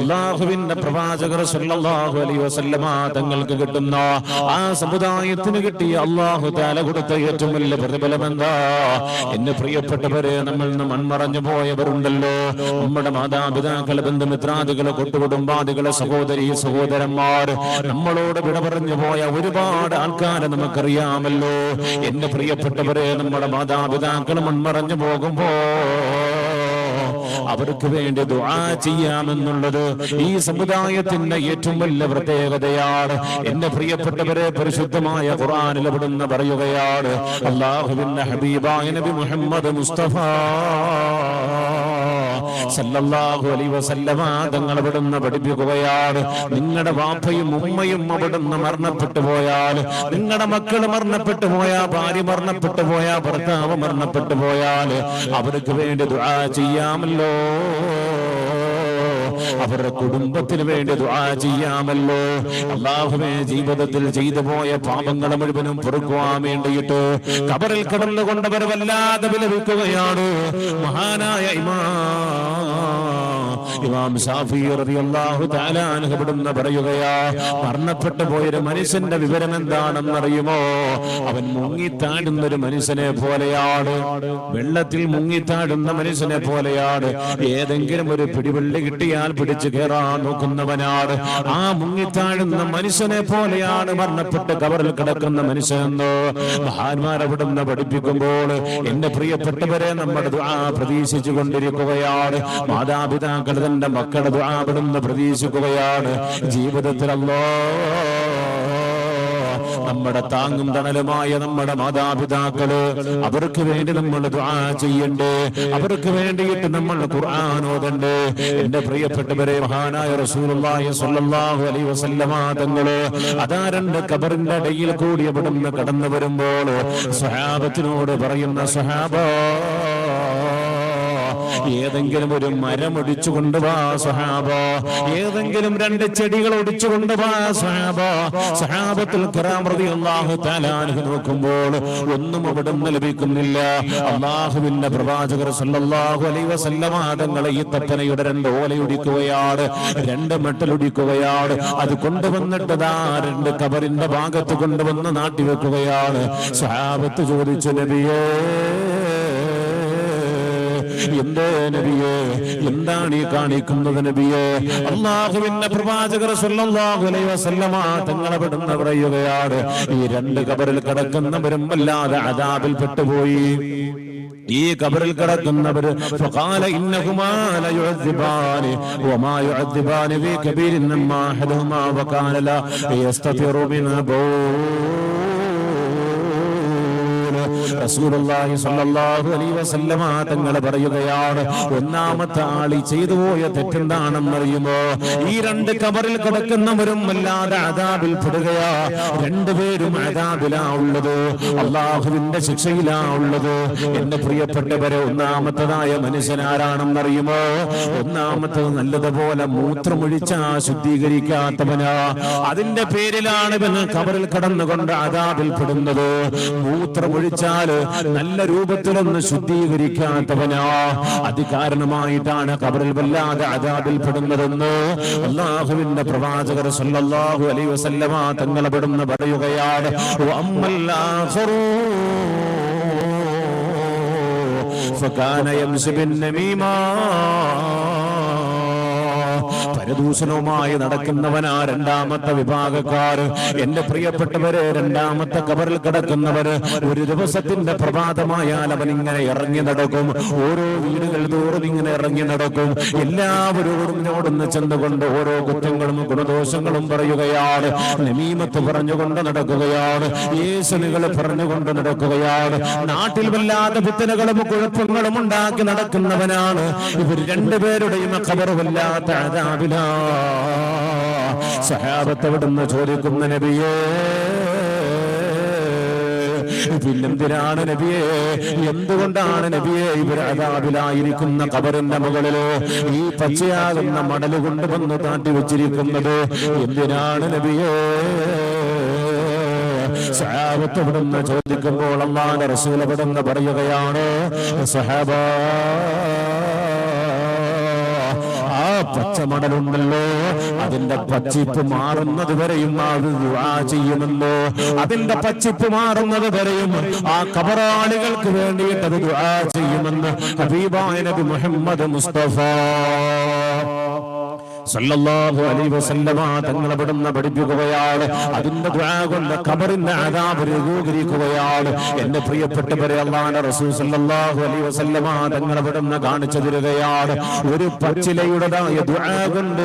അള്ളാഹുവിന്റെ പ്രവാചകർ സല്ലല്ലാഹു അലൈഹി വസല്ലമ തങ്ങൾക്ക് കിട്ടുന്ന ആ സമുദായത്തിന് കിട്ടിയ അള്ളാഹു താല കൊടുത്ത ഏറ്റവും വലിയ പ്രതിഫലം എന്താ? എന്നെ പ്രിയപ്പെട്ടവരെ നമ്മൾ മൺമറഞ്ഞു പോയവരുണ്ടല്ലോ. നമ്മുടെ മാതാപിതാക്കളെ ബന്ധുമിത്രാദികളെ കൊട്ടുകുടുംബാദികളെ സഹോദരി സഹോദരന്മാർ നമ്മളോട് വിട പറഞ്ഞു പോയ ഒരുപാട് ആൾക്കാരെ നമുക്കറിയാമല്ലോ. എന്റെ പ്രിയപ്പെട്ടവരെ നമ്മുടെ മാതാപിതാക്കൾ മൺമറഞ്ഞു പോകുമ്പോ അവർക്ക് വേണ്ടി ദുആ ചെയ്യാമെന്നുള്ളത് ഈ സമുദായത്തിന്റെ ഏറ്റവും വലിയ പ്രത്യേകതയാണ്. എന്റെ പ്രിയപ്പെട്ടവരെ പരിശുദ്ധമായ ഖുർആനിൽ ഇവിടുന്ന് പറയുകയാണ് അള്ളാഹുവിന്റെ ഹബീബായ നബി മുഹമ്മദ് മുസ്തഫ. സല്ലല്ലാഹു അലൈഹി വസല്ലമ തങ്ങൾ അവിടുന്ന് പഠിപ്പിക്കുകയാണ് നിങ്ങളുടെ വാപ്പയും ഉമ്മയും അവിടുന്ന് മരണപ്പെട്ടു പോയാൽ നിങ്ങളുടെ മക്കൾ മരണപ്പെട്ടു പോയാൽ ഭാര്യ മരണപ്പെട്ടു പോയാൽ ഭർത്താവ് മരണപ്പെട്ടു പോയാൽ അവർക്ക് വേണ്ടി ദുആ ചെയ്യാമല്ലോ. അവരുടെ കുടുംബത്തിന് വേണ്ടി ദുആ ചെയ്യാമല്ലോ. അള്ളാഹുവേ ജീവിതത്തിൽ ചെയ്തു പോയ പാപങ്ങൾ മുഴുവനും പൊറുക്കുവാൻ വേണ്ടിയിട്ട് കബറിൽ കിടന്നുകൊണ്ടവർ വല്ലാതെ വിലപിക്കുകയാണ് മഹാനായ ഇമാ ഇമാം ഷാഫി റളിയല്ലാഹു തആല ഇവിടുന്ന് പറയുകയാ മരണപ്പെട്ടു പോയൊരു മനുഷ്യന്റെ വിവരം എന്താണെന്നറിയുമോ? അവൻ മുങ്ങിത്താടുന്ന ഒരു മനുഷ്യനെ പോലെയാണ്. വെള്ളത്തിൽ മുങ്ങിത്താടുന്ന മനുഷ്യനെ പോലെയാണ്. ഏതെങ്കിലും ഒരു പിടിവെള്ളി കിട്ടിയാൽ പിടിച്ചു കയറാൻ നോക്കുന്നവനാണ്. ആ മുങ്ങിത്താഴുന്ന മനുഷ്യനെ പോലെയാണ് മരണപ്പെട്ട് കവറിൽ കിടക്കുന്ന മനുഷ്യനെന്ന് മഹാന്മാർ അവിടുന്ന് പഠിപ്പിക്കുമ്പോൾ എന്റെ പ്രിയപ്പെട്ടവരെ നമ്മുടെ പ്രതീക്ഷിച്ചു കൊണ്ടിരിക്കുകയാണ് മാതാപിതാക്കൾ തന്റെ മക്കളെ ദുആ അവിടുന്ന് പ്രതീക്ഷിക്കുകയാണ്. ജീവിതത്തിൽ അല്ലോ നമ്മുടെ താങ്ങും തണലുമായ നമ്മുടെ മാതാപിതാക്കൾ അവർക്ക് വേണ്ടി നമ്മൾ ദുആ ചെയ്യണ്ടേ? അവർക്ക് വേണ്ടിയിട്ട് നമ്മൾ ഖുർആൻ ഓതണ്ടേ? എന്റെ പ്രിയപ്പെട്ടവരെ മഹാനായ റസൂലുള്ളാഹി സ്വല്ലല്ലാഹു അലൈഹി വസല്ലമ തങ്ങൾ അതാ രണ്ട് ഖബറിന്റെ ഇടയിൽ കൂടി അവിടുന്ന് കടന്നു വരുമ്പോൾ സ്വഹാബത്തിനോട് പറയുന്ന സ്വഹാബ ഏതെങ്കിലും ഒരു മരം ഒടിച്ചു കൊണ്ടുവാ സഹാബോ ഏതെങ്കിലും രണ്ട് ചെടികൾ ഒടിച്ചു കൊണ്ടുവാ സഹാബോ സഹാബത്തിൽ അള്ളാഹു താലാനു നോക്കുമ്പോൾ ഒന്നും അവിടെ ലഭിക്കുന്നില്ല. അള്ളാഹുവിന്റെ പ്രവാചകർ സല്ലല്ലാഹു അലൈഹി വസല്ലമ തങ്ങളെ ഈ തപ്പനയുടെ രണ്ട് ഓലയൊടിക്കുകയാണ് രണ്ട് മെട്ടലൊടിക്കുകയാണ് അത് കൊണ്ടുവന്നിട്ട് രണ്ട് കബറിന്റെ ഭാഗത്ത് കൊണ്ടുവന്ന് നാട്ടിവെക്കുകയാണ്. സഹാബത്ത് ചോദിച്ചു നബിയേ എന്തേ നബിയെ എന്താണ് ഈ കാണിക്കുന്നത് നബിയെ അള്ളാഹുവിന്റെ പ്രവാചകർ സല്ലല്ലാഹു അലൈഹി വസല്ലമ തങ്ങളെ പെടുന്ന പറയുകയാണ് ഈ രണ്ട് കബറിൽ കിടക്കുന്നവരും വല്ലാതെ അദാബിൽ പെട്ടുപോയി ഈ കബറിൽ കിടക്കുന്നവര് فقال إنهما ليعذبان وما يعذبان في كبير مما أحدهما وكان لا يستطير من റസൂലുള്ളാഹി അലൈഹി വസല്ലമ തങ്ങൾ പറയുകയാണ് ഒന്നാമത്തെ ആളി ചെയ്തു പോയ തെറ്റെന്താണെന്ന് അറിയുമോ? ഈ രണ്ട് കബറിൽ കിടക്കുന്നവരും അല്ലാതെ അതാബിൽ പെടുകയാ. രണ്ടുപേരും അതാബിലാ ഉള്ളത് അള്ളാഹുവിന്റെ ശിക്ഷയിലാ ഉള്ളത്. എന്റെ പ്രിയപ്പെട്ടവരെ ഒന്നാമത്തതായ മനുഷ്യനാരാണെന്ന് അറിയുമോ? ഒന്നാമത്തത് നല്ലതുപോലെ മൂത്രമൊഴിച്ച ശുദ്ധീകരിക്കാത്തവനാ. അതിന്റെ പേരിലാണ് ഇവന് കബറിൽ കടന്നുകൊണ്ട് അതാബിൽ പെടുന്നത്. മൂത്രമൊഴിച്ചാൽ നല്ല രൂപത്തിലൊന്ന് ശുദ്ധീകരിക്കാത്തവനാ അത് കാരണമായിട്ടാണ് കബറിൽ വല്ലാതെ അതാബിൽ പെടുന്നതെന്ന് അള്ളാഹുവിന്റെ പ്രവാചകർ സല്ലല്ലാഹു അലൈഹി വസല്ലമ തങ്ങളെ പെടുന്ന പറയുകയാണ് വഅമ്മൽ ആഖിറൂ فكان يمشي بالنميمة പരദൂഷണവുമായി നടക്കുന്നവനാ രണ്ടാമത്തെ വിഭാഗക്കാർ. എന്റെ പ്രിയപ്പെട്ടവര് രണ്ടാമത്തെ കബറിൽ കിടക്കുന്നവര് ഒരു ദിവസത്തിന്റെ പ്രഭാതമായാൽ അവൻ ഇങ്ങനെ ഇറങ്ങി നടക്കും. ഓരോ വീടുകൾ തോറും ഇങ്ങനെ ഇറങ്ങി നടക്കും. എല്ലാവരോടും ഞോടൊന്ന് ചെന്നുകൊണ്ട് ഓരോ കുറ്റങ്ങളും ഗുണദോഷങ്ങളും പറയുകയാണ്. നമീമത്ത് പറഞ്ഞുകൊണ്ട് നടക്കുകയാണ്. യേശുനുകൾ പറഞ്ഞുകൊണ്ട് നടക്കുകയാണ്. നാട്ടിൽ വല്ലാതെ കുത്തനകളും കുഴപ്പങ്ങളും ഉണ്ടാക്കി നടക്കുന്നവനാണ്. ഇവർ രണ്ടുപേരുടെയും ഖബർ വല്ലാത്ത അതാബിലാ സഹാബത്ത് എവിടുന്ന് ചോദിക്കുന്ന നബിയേ പിന്നെന്തിനാണ് നബിയെ? എന്തുകൊണ്ടാണ് നബിയെ ഇവർ അതാബിലായിരിക്കുന്ന കബറിന്റെ മുകളിൽ ഈ പച്ചയാകുന്ന മടൽ കൊണ്ടുവന്ന് താട്ടി വെച്ചിരിക്കുന്നത്? എന്തിനാണ് നബിയെ? സഹാബത്ത് ഇവിടുന്ന് ചോദിക്കുമ്പോൾ അള്ളാന്റെ റസൂൽ പറയുകയാണ് സഹാബ പച്ചമടലുണ്ടല്ലോ അതിന്റെ പച്ചിപ്പ് മാറുന്നത് വരെയും ചെയ്യുമല്ലോ അതിന്റെ പച്ചിപ്പ് മാറുന്നത് വരെയും ആ കബറാളികൾക്ക് വേണ്ടിയിട്ട് അത് ചെയ്യുമെന്ന് ഹബീബായ നബി മുഹമ്മദ് മുസ്തഫ സല്ലല്ലാഹു അലൈഹി വസല്ലമ തങ്ങൾ അവിടുന്ന് പഠിപ്പിക്കുകയാണ്. അതിന്റെ ദുആ കൊണ്ട് ഖബറിന്റെ ആദാബ് ലഘൂകരിക്കുകയാണ് എന്റെ പ്രിയപ്പെട്ടവരെ അള്ളാഹുവിന്റെ റസൂൽ സല്ലല്ലാഹു അലൈഹി വസല്ലമ തങ്ങൾ അവിടുന്ന് കാണിച്ചു തരികയാണ്. ഒരു പച്ചിലയുടേതായ ദുആ കൊണ്ട്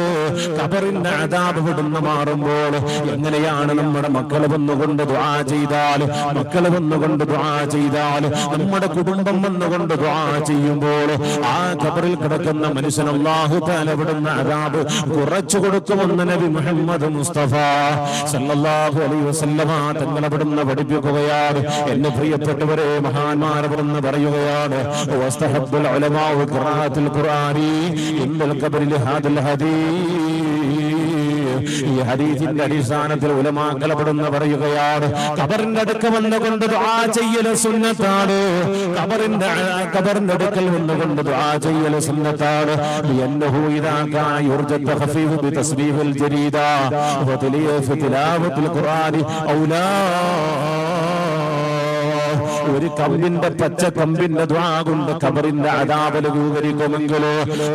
ഖബറിന്റെ ആദാബ് ഇവിടുന്ന് മാറുമ്പോൾ എങ്ങനെയാണ് നമ്മുടെ മക്കൾ വന്നുകൊണ്ട് ദുആ ചെയ്താൽ? മക്കൾ വന്നുകൊണ്ട് ദുആ ചെയ്താൽ? നമ്മുടെ കുടുംബം വന്നുകൊണ്ട് ദുആ ചെയ്യുമ്പോൾ ആ ഖബറിൽ കിടക്കുന്ന മനുഷ്യൻ അല്ലാഹു തആല ഇവിടുന്ന് അദാബ് കുറച്ചു കൊടുക്കുമെന്ന് നബി മുഹമ്മദ് മുസ്തഫ. സല്ലല്ലാഹു അലൈഹി വസല്ലമ തങ്ങൾ അവിടുന്ന് പഠിപ്പിക്കുകയാണ്. എന്നെ പ്രിയപ്പെട്ടവരെ മഹാന്മാർ അവിടുന്ന് പറയുകയാണ് വസ്തഹബ്ബുൽ ഉലമാഉ ഖിറാഅത്തുൽ ഖുർആനി ഇന്നൽ ഖബറിൽ ഹാദൽ ഹദീസ്. ഈ ഹദീസിന്റെ അടിസ്ഥാനത്തിൽ ഉലമാക്കലപ്പെടുന്ന പറയുകയാണ് കബറിന്റെ അടുക്ക വന്നുകൊണ്ട് ദുആ ചെയ്യൽ സുന്നത്താണ്. കബറിന്റെ കബറിന്റെ അടുക്കൽ വന്നുകൊണ്ട് ദുആ ചെയ്യൽ സുന്നത്താണ്. എന്നഹു ഇദാ കാന യുർജ തഖഫീഫ് ബിതസ്ബീഹിൽ ജരീദ വതലിയ ഫിതിലാവത്തുൽ ഖുർആനി ഔലാ. ഒരു കമ്പിന്റെ പച്ച കമ്പിന്റെ ദ്വാ കൊണ്ട് കബറിന്റെ അതാപല രൂപരിക്കുമെങ്കിൽ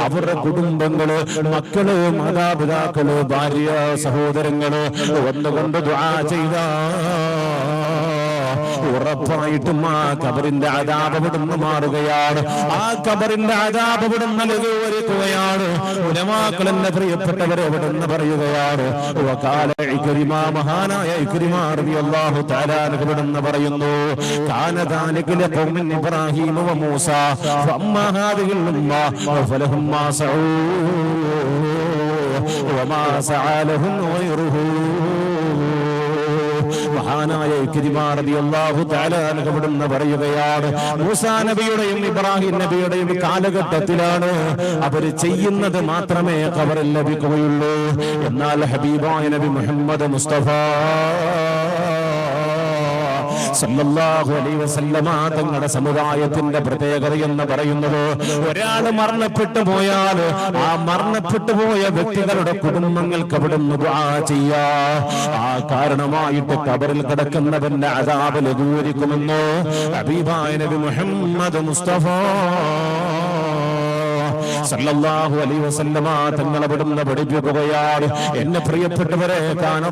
അവരുടെ കുടുംബങ്ങൾ മക്കൾ മാതാപിതാക്കൾ ഭാര്യ സഹോദരങ്ങൾ ഒന്നുകൊണ്ട് ദ്വാ ചെയ്ത. ഉറപ്പായിട്ടും ആ കബറിന്റെ അതാപവിടുന്ന് മാറുകയാണ് ആ കബറിന്റെ അതാപവിടുന്ന് ലഘൂകരിക്കുകയാണ് ഉലമാക്കളെന്നെ പ്രിയപ്പെട്ടവരെ എവിടുന്ന് പറയുകയാണ് വകാല ഇക്രിമ മഹാനായ ഇക്രിമ റളിയല്ലാഹു തആല എവിടുന്ന് പറയുന്നു കാന ذلك لقوم ابراهيم وموسى فاما هذه الامه فلهم ما سعوا وما سعى لهم غيره മഹാനായ താലാനുകപ്പെടുന്ന പറയുകയാണ്. മൂസാ നബിയുടെയും ഇബ്രാഹിം നബിയുടെയും കാലഘട്ടത്തിലാണ് അവർ ചെയ്യുന്നത് മാത്രമേ കവറിൽ ലഭിക്കുകയുള്ളൂ. എന്നാൽ ഹബീബായ നബി മുഹമ്മദ് മുസ്തഫ സല്ലല്ലാഹു അലൈഹി വസല്ലമ തങ്ങളുടെ സമുദായത്തിന്റെ പ്രത്യേകത എന്ന് പറയുന്നത് ഒരാൾ മരണപ്പെട്ടു പോയാൽ ആ മരണപ്പെട്ടു പോയ വ്യക്തികളുടെ കുടുംബങ്ങൾക്ക് അവിടുന്ന് ചെയ്യാ. ആ കാരണമായിട്ട് കബറിൽ കിടക്കുന്നവന്റെ അതാപ് ലഘൂകരിക്കുമെന്നോ ഹബീബായ നബി മുഹമ്മദ് മുസ്തഫ സല്ലല്ലാഹു അലൈഹി വസല്ലമ തങ്ങൾ അവിടുന്ന് പഠിപ്പിക്കുകയാണ് എന്നെ പ്രിയപ്പെട്ടവരെ കാന